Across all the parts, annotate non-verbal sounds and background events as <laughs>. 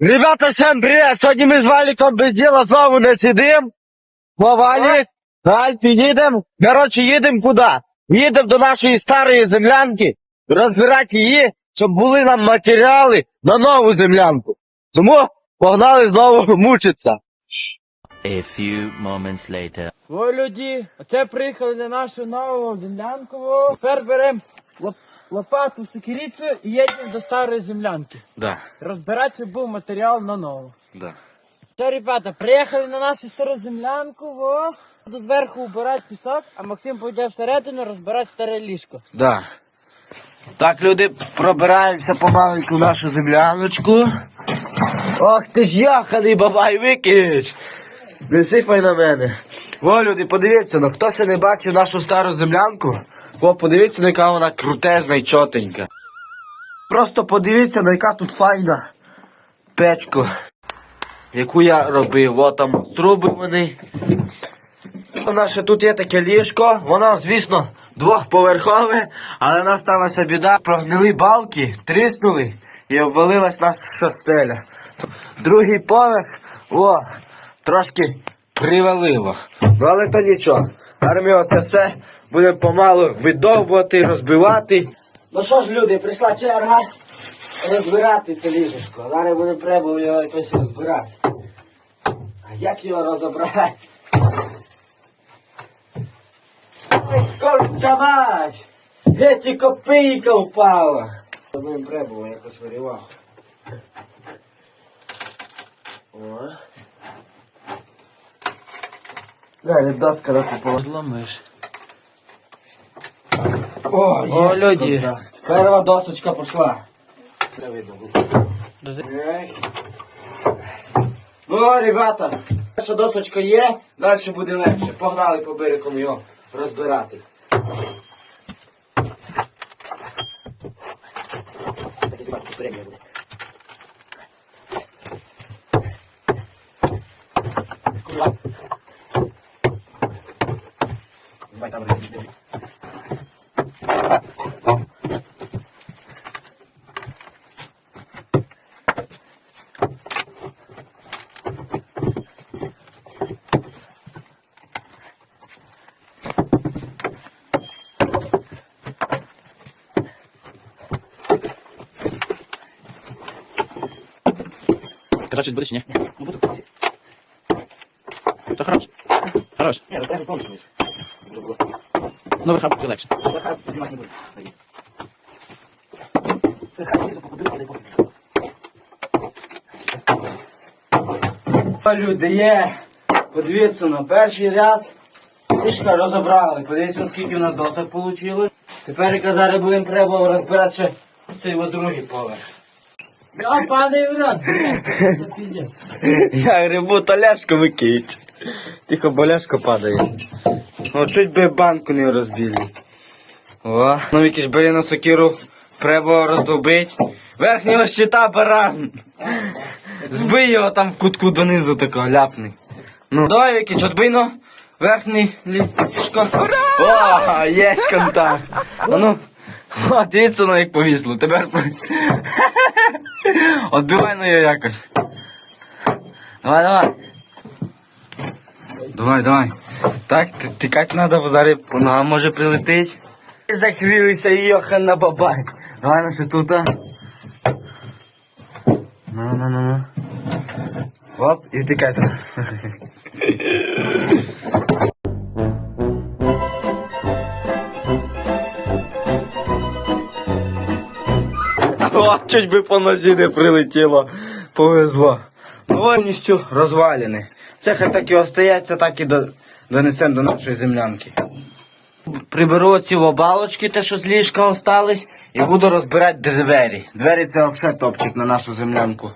Ребята, всем привет! Сьогодні ми з Валіком без діла знову не сидим. Бо Валік, на Альфі їдемо. Коротше, їдемо куди? Їдемо до нашої старої землянки, розбирати її, щоб були нам матеріали на нову землянку. Тому погнали знову <laughs> мучитися. A few moments later. Во люди, оце приїхали на нашу нову землянку. Тепер беремо лопату, сикірицю і їдемо до старої землянки. Да, Розбирати, був матеріал на нову. да. Все, ребята, приїхали на нашу стару землянку, во. Буду зверху убирати пісок, а Максим пойде всередину розбирати старе ліжко. Да. Так, люди, пробираємося помаленьку в нашу земляночку. Ох ти ж яханий бабай, викич! Не сипай на мене. О, люди, подивіться, ну хто ще не бачив нашу стару землянку? О, подивіться, на яка вона крутезна і чотенька. Просто подивіться, на яка тут файна печка, яку я робив. О, там труби вони. У нас ще тут є таке ліжко, воно, звісно, двохповерхове, але в нас сталася біда. Прогнили балки, тріснули і обвалилась наша стеля. Другий поверх, о, трошки привалило. Ну але то нічого. Зараз ми оце все будемо помалу видовбувати, розбивати. Ну що ж, люди, прийшла черга розбирати це ліжечко. Зараз будемо треба його якось розбирати. А як його розібрати? Корча мать! Геть копійка впала! Одним треба якось вирівав. О. Далі доска накупила. Зломиш. О, О, люди. Перша досочка пішла. Це видно. Ех. Ну, ребята, перша досочка є, далі буде легше. Погнали по берегу його розбирати. Казати щось будеш, ні? Ну, буду. Та хорош. Хорош. Ні, ну треба повністю. Ну, верха буде легше. О, люди, є. Подивіться на перший ряд. Ліжка розібрали. Подивіться, скільки в нас досок вийшло. Тепер зараз будемо треба розбирати ще цей другий поверх. А, пане Іврат, це. Я грибу, то ляшко викинь. Тихо, бо ляшко падає. О, чуть би банку не розбили. О, ну якийсь бери на сокиру, треба роздобить. Верхнього щита баран. Збий його там в кутку донизу такого ляпни. Ну, давай, якийсь отбийно. Верхній ліжко. О, є контакт. А ну, о, дивіться, ну як повісло. Тепер. <laughs> Отбивай на його якось. Давай, давай. Давай, давай. Так, тікати треба, бо зараз ногам може прилетить. Закрилися і йохан на бабай. Давай на все тут. Ну, ну, ну, ну. Оп, і втікай. <laughs> Чуть би по нозі не прилетіло. Повезло. Повністю розвалений. Це хай так і остається, так і до, донесемо до нашої землянки. Приберу ці обалочки, те, що з ліжка остались, і буду розбирати двері. Двері це взагалі топчик на нашу землянку.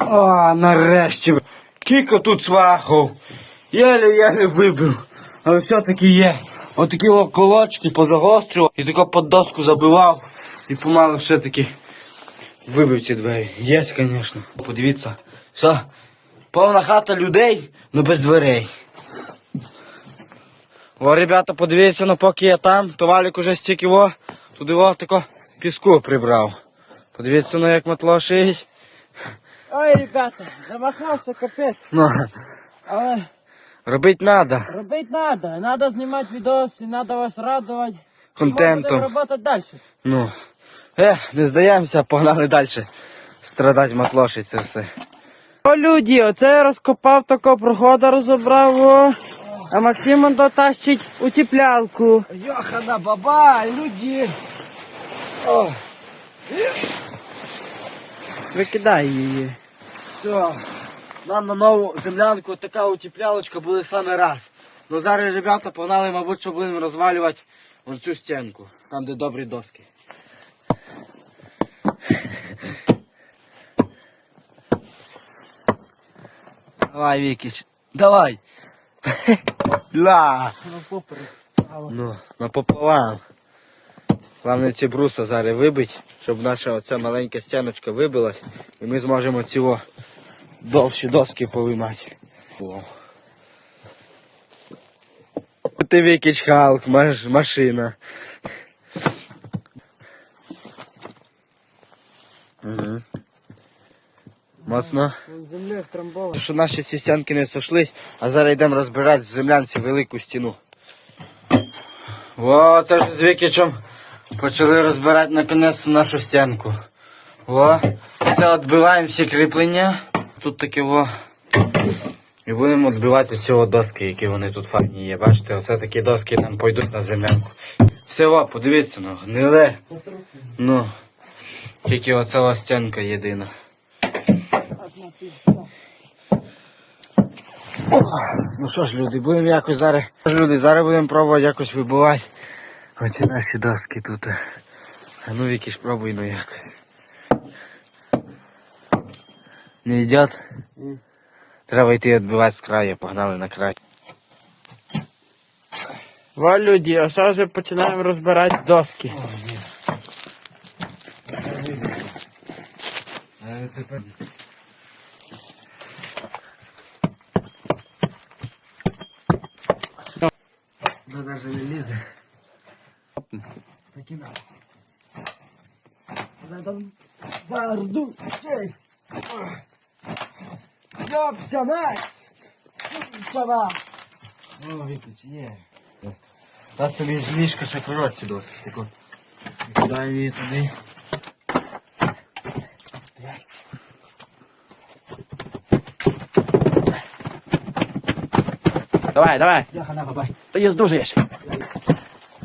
О, нарешті. Кілько тут свахов. Єле-єле вибив. Але все-таки є. Отакі колочки позагострював і тако під доску забивав. І помало все-таки вибив ці двері. Є, звісно. Подивіться. Все. Повна хата людей, але без дверей. О, ребята, подивіться, ну поки я там, то валік уже стільки во, туди во тако піску прибрав. Подивіться, ну як матлошить. Ой, ребята, замахався капець. Ну, Але робить надо. робити треба. Треба знімати відоси, треба вас радувати. Контентом. Ми будемо працювати далі. Ну. Е, не здаємося, погнали далі. Страдать матлошить це все. О, люди, оце я розкопав такого прохода, розібрав, о. а Максим дотащить утеплялку. Йохана баба, люди. О, Викидай її. все. Нам на нову землянку така утеплялочка буде саме раз. Ну зараз ребята погнали, мабуть, що будемо розвалювати вон цю стінку, там де добрі доски. Давай, Вікіч, давай. Ла. Ну, напополам. Головне ці бруса зараз вибить, щоб наша оця маленька стіночка вибилась, і ми зможемо ці довші доски повиймати. О. Ти Вікіч Халк, маш, машина. Угу. Моцно. Землі втрамбовано. Що наші ці стінки не сошлись, а зараз йдемо розбирати в землянці велику стіну. О, це ж з Вікічем почали розбирати наконець нашу стінку. О, це відбиваємо всі кріплення. Тут таке о. І будемо відбивати ці о доски, які вони тут файні є. Бачите, оце такі доски нам пойдуть на землянку. Все, о, подивіться, ну, гниле. Ну, тільки оця стінка єдина. Ну що ж, люди, будемо якось зараз. Люди, зараз будемо пробувати якось вибивати оці наші доски тут. А ну Віки ж пробуй ну якось. Не йдет? Треба йти відбивати з краю, погнали на край. Во, люди, а зараз вже починаємо розбирати доски. Ну навіть не лізе. Такі надо. Задам зарду честь. Мать! Сама! О, виключи, є. Нас тобі з ліжка ще коротше досить. Тако. Кидаємо її туди. Давай, давай. Я хана бабай. То є здужуєш.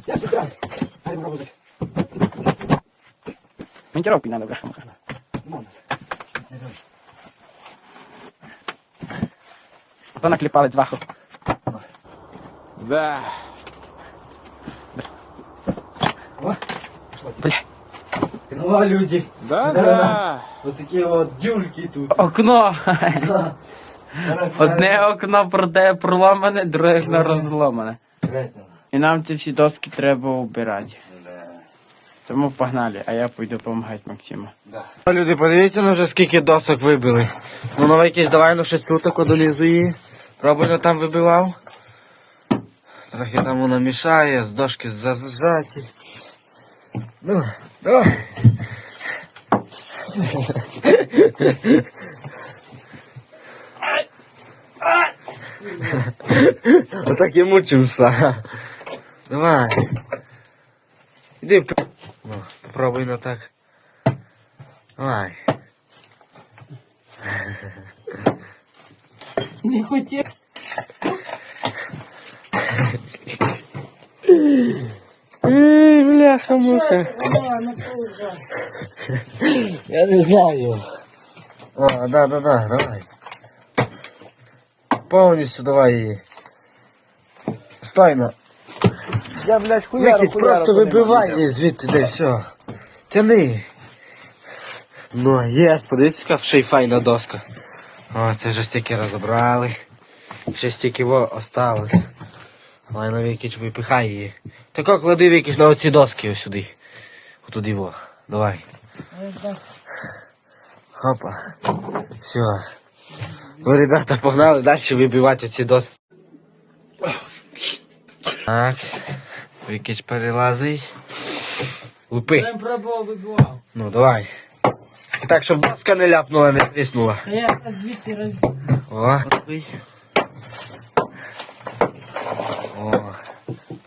Я це край. Хай пробуй. Монтировку надо, бляха. То наклепали зверху. Бля. Ну, а люди. Да, да. Вот такие вот дюрки тут. Окно. Да. Одне окно проте проломане, друге окно розломане. Третє. І нам ці всі доски треба убирати. Тому погнали, а я пойду допомагати Максиму. Да. Люди, подивіться, ну вже скільки досок вибили. Ну, новий якийсь давай, ну ще цю таку долізу її. Пробуй, ну там вибивав. Трохи там воно мішає, з дошки зажаті. Ну, давай. Отак і мучимося. Давай. Іди в... Ну, попробуй на так. Давай. Не хотів. Ей, бляха муха. Я не знаю. О, да, да, да, давай. Повністю давай її. Стойно. Я, блядь, Викид, просто вибивай її звідти, де все. Тяни. Ну, є, подивіться, яка ще й файна доска. О, це вже стільки розібрали. Ще стільки во осталось. На Вікіч випихай її. Тако клади Вікіч на оці доски ось сюди. Отуди во. Давай. Хопа. Все. Ну, ребята, погнали далі вибивати оці доски. Так. Вікіч перелазить. Лупи. Я пробував, вибивав. Ну, давай. Так, щоб доска не ляпнула, не тріснула. Та я звідси роз... О, О,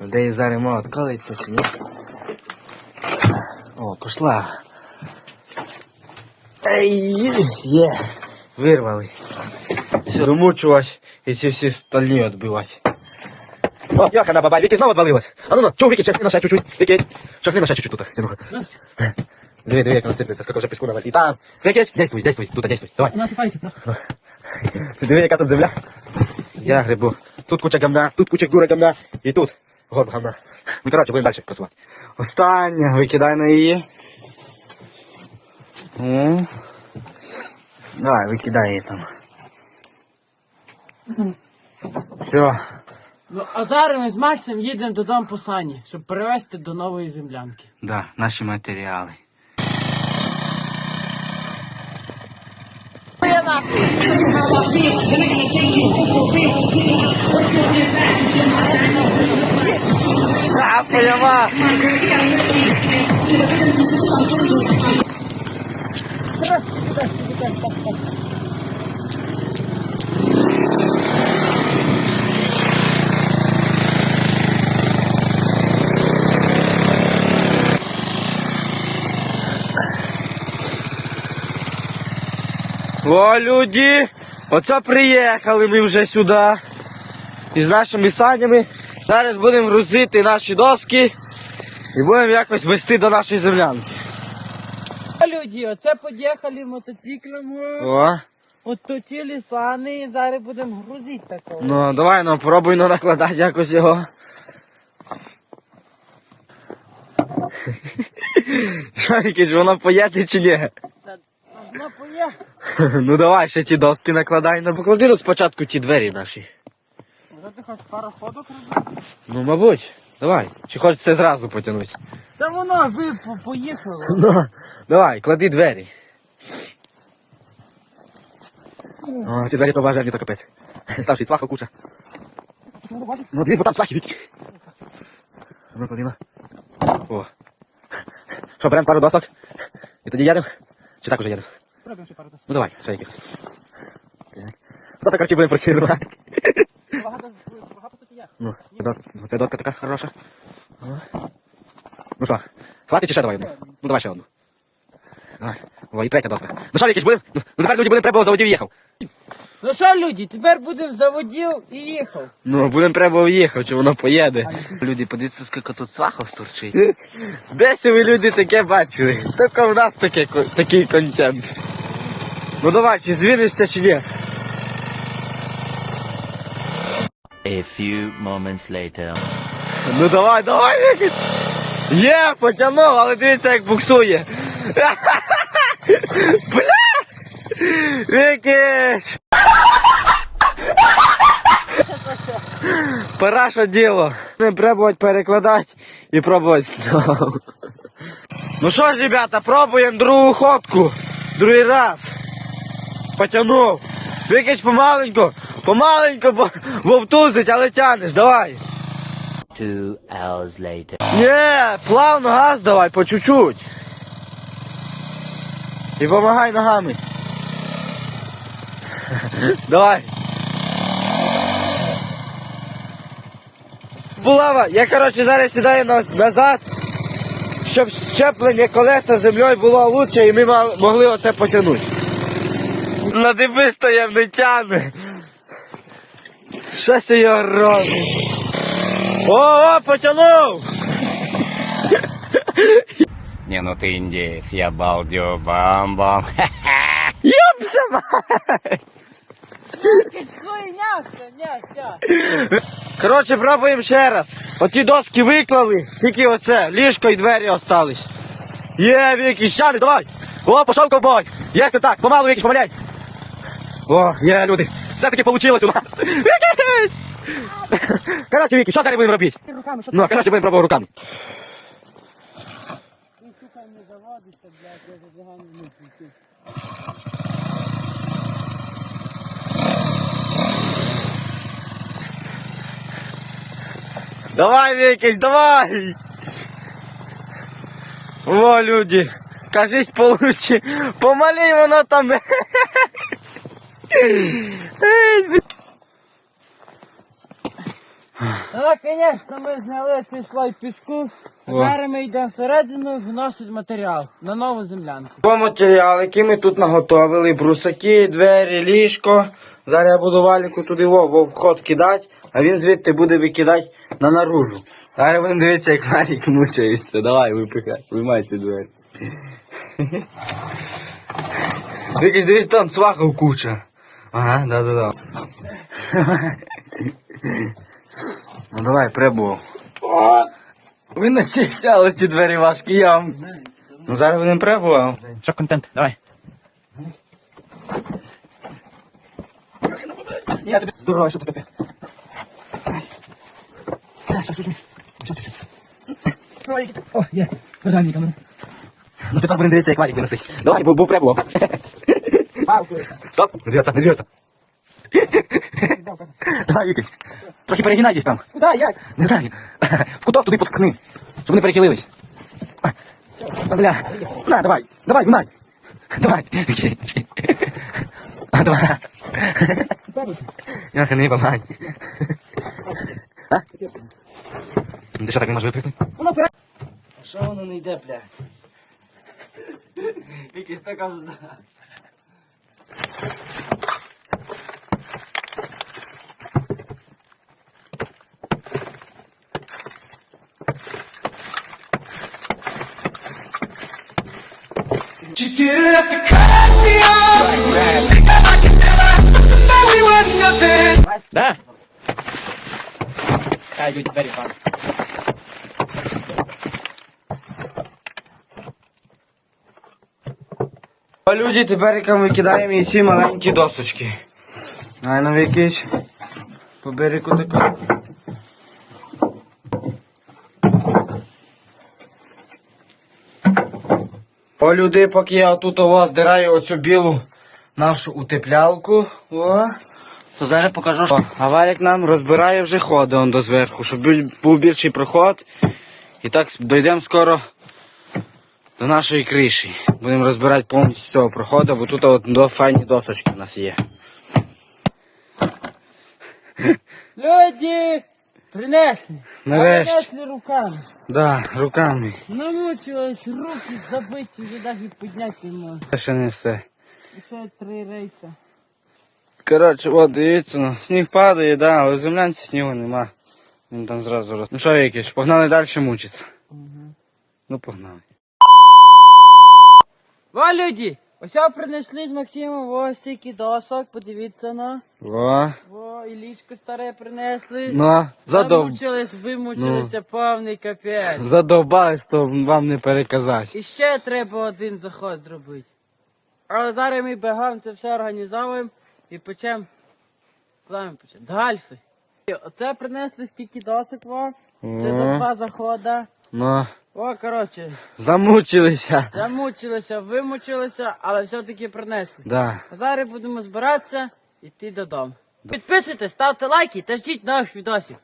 де її зараз мова відколиться чи ні? О, пішла. Ей, є, вирвали. Все, і ці всі стальні відбивати. О, Йохана, баба, Віки знову відвалилась. А ну, ну, чув, Віки, чахни на ще чуть-чуть. Віки, чахни на ще чуть-чуть тут, сину. Диви, диви, як вона сиплеться, скільки вже піску навалить. І там, Віки, действуй, действуй, тут действуй, давай. Насипайся просто. Ти диви, яка тут земля. Я грибу. Тут куча гамна, тут куча дура гамна, і тут горб гамна. Ну, коротше, будемо далі працювати. Остання, викидай на її. Давай, викидай її там. Все. Ну, а зараз ми з Максом їдемо додому по сані, щоб перевезти до нової землянки. Да, наші матеріали. 好好好好好好好好好好 О, люди, оце приїхали ми вже сюди. Із нашими санями. Зараз будемо грузити наші доски і будемо якось вести до нашої землянки. Люди, оце поїхали мотоциклом. О, От то ці лісани, і зараз будемо грузити такого. ну давай ну, пробуй ну, накладати якось його. <laughs> Який воно поїде чи ні? Та. <laughs> Ну давай ще ті доски накладай. Ну поклади ну, спочатку ті двері наші. Вже ти хоч пару ходок робити? Ну, мабуть, давай. Чи хочеш це зразу потягнути? Та воно ви по- поїхало. <laughs> Ну, давай, клади двері. О, ці двері то важельні, то капець. <laughs> Там ще й цваха куча. Ну, дивись, бо там цвахи віки. Ну, клади. О. Що, беремо пару досок? І тоді їдемо? Чи так уже їдемо? Пробуємо ще пару досок. Ну давай, ще якихось. Так. Хто так короче будемо працювати? Багато, багато суті є. Ну, це доска така хороша. Ну що, хватить чи ще давай одну? Ну давай ще одну. Давай. О, і третя доска. Ну що, якісь будемо? Ну ну, тепер люди будемо треба заводів їхав. Ну що, люди, тепер будемо заводів і їхав. Ну, будемо треба їхав, чи воно поїде. Люди, подивіться, скільки тут свахов сторчить. Десь ви люди таке бачили. Тільки в нас таке, такий контент. Ну давай, чи звіришся, чи ні? A few moments later. Ну давай, давай, Вікіч. Є, потягнув, але дивіться, як буксує. <laughs> Бля! Вікіч! Пора що діло. Не пробувати перекладати і пробувати знову. Ну що ж, ребята, пробуємо другу ходку. Другий раз. Потягнув. Вікіч помаленьку, помаленьку, бо вовтузить, але тянеш, давай. Two hours later. Не, плавно газ давай, по чуть-чуть. І помагай ногами. <laughs> Давай. Булава, я коротше зараз сідаю на- назад, щоб щеплення колеса землею було лучше і ми могли оце потягнути. На диби стояв, не тягне. Щось його робить. О, о, потянув! <laughs> Не, ну ты индейец, я балдю бам-бам. <laughs> Ёпса. Коротше, пробуємо ще раз. Оті доски виклали, тільки оце, ліжко і двері остались. Є, Вікі, щани, давай! О, пішов ковбой! Є так, помалу, Вікі, помаляй! О, є, люди, все-таки вийшло у нас. Вікі! Коротше, Вікі, що зараз будемо робити? Руками, що Ну, коротше, будемо пробувати руками. ти, сука, не заводишся, блядь, я зажигаю внутрі. Давай, Вікіч, давай! О, люди, Кажись, получи. Помалі воно там. <laughs> Ну, наконець-то ми зняли цей слой піску. Зараз ми йдемо всередину вносить матеріал на нову землянку. По матеріал, який ми тут наготовили, брусаки, двері, ліжко. Зараз я буду валіку туди во, вход кидати, а він звідти буде викидати на наружу. Зараз будемо дивитися, як валік мучається. Давай, випихай, виймай ці двері. Викиш, дивись, там цвахов куча. Ага, да-да-да. Ну давай, прибув. Ви насіхтяли ці двері важкі, я вам. Ну зараз будемо прибував. Що контент? Давай. Я тобі здорово, що ти капець. О, є. Держальний камеру. Ну тепер будемо дивитися, як валік виносить. Давай, був прибуло. Стоп, не двигаться, не двигаться. Давай, Вікич. Трохи перегинай десь там. Куди, як? Не знаю. В куток туди поткни, щоб вони перехилились. А, Бля. На, давай, давай, гнай. Давай. А, давай. Я не помагай. А? Ти що так не можеш випрыгнути? Що воно не йде, блядь? Якийсь така взда. Да. Хай йдуть двері пан. А люди тепер викидаємо і ці маленькі досочки. Ай на якийсь по берегу тако. О, люди, поки я тут у вас здираю оцю білу нашу утеплялку, о, то зараз покажу, що а нам розбирає вже ходи он до зверху, щоб був більший проход. І так дійдемо скоро до нашої криші. Будемо розбирати повністю цього проходу, бо тут от до файні досочки в нас є. Люди! Принесли. Нарешті. Принесли руками. Да, руками. Намучились, руки забиті, вже навіть підняти не можу. Це ще не все. І ще три рейси. Коротше, от дивіться, ну, сніг падає, да, але в землянці снігу нема. Він там зразу роз. Ну що, якісь, погнали далі мучитися. Ну погнали. Во, люди! Ось я принесли з Максимом ось стільки досок, подивіться на. О, Во, і ліжко старе принесли. ну, задов... Замучились, вимучилися, повний капець. задовбались, то вам не переказати. І ще треба один заход зробити. Але зараз ми бігом це все організовуємо і почнемо. Куди ми почнемо? До Альфи. І Оце принесли скільки досок во. Це за два захода. Ну, О, коротше, замучилися. замучилися, вимучилися, але все-таки принесли. Да. А зараз будемо збиратися і йти додому. Підписуйтесь, ставте лайки та ждіть нових відосів.